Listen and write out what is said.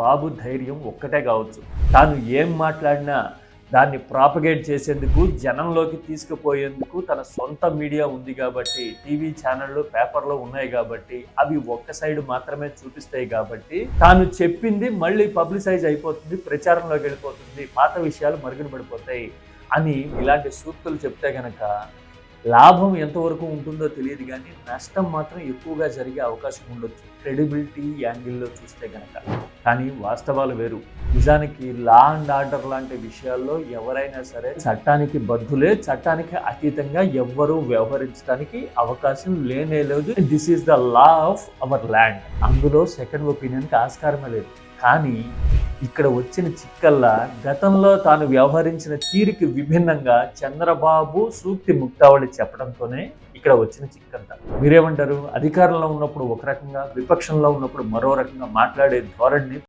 బాబు ధైర్యం ఒక్కటే కావచ్చు. తాను ఏం మాట్లాడినా దాన్ని ప్రాపగేట్ చేసేందుకు జనంలోకి తీసుకుపోయేందుకు తన సొంత మీడియా ఉంది కాబట్టి టీవీ ఛానళ్ళు పేపర్లో ఉన్నాయి కాబట్టి అవి ఒక్క సైడ్ మాత్రమే చూపిస్తాయి కాబట్టి తాను చెప్పింది మళ్ళీ పబ్లిసైజ్ అయిపోతుంది ప్రచారంలోకి వెళ్ళిపోతుంది పాత విషయాలు మరుగున పడిపోతాయి అని ఇలాంటి సూక్తులు చెప్తే గనక లాభం ఎంతవరకు ఉంటుందో తెలియదు కానీ నష్టం మాత్రం ఎక్కువగా జరిగే అవకాశం ఉండొచ్చు. క్రెడిబిలిటీ యాంగిల్లో చూస్తే కనుక కానీ వాస్తవాలు వేరు. నిజానికి లా అండ్ ఆర్డర్ లాంటి విషయాల్లో ఎవరైనా సరే చట్టానికి బద్దులే చట్టానికి అతీతంగా ఎవ్వరూ వ్యవహరించడానికి అవకాశం లేనే లేదు. This is the law of our land అందులో సెకండ్ ఒపీనియన్కి ఆస్కారమే లేదు. కానీ ఇక్కడ వచ్చిన చిక్కల్లా గతంలో తాను వ్యవహరించిన తీరుకి విభిన్నంగా చంద్రబాబు సూక్తి ముక్తావళి చెప్పడంతోనే ఇక్కడ వచ్చిన చిక్కంట మీరేమంటారు? అధికారంలో ఉన్నప్పుడు ఒక రకంగా విపక్షంలో ఉన్నప్పుడు మరో రకంగా మాట్లాడే ధోరణిని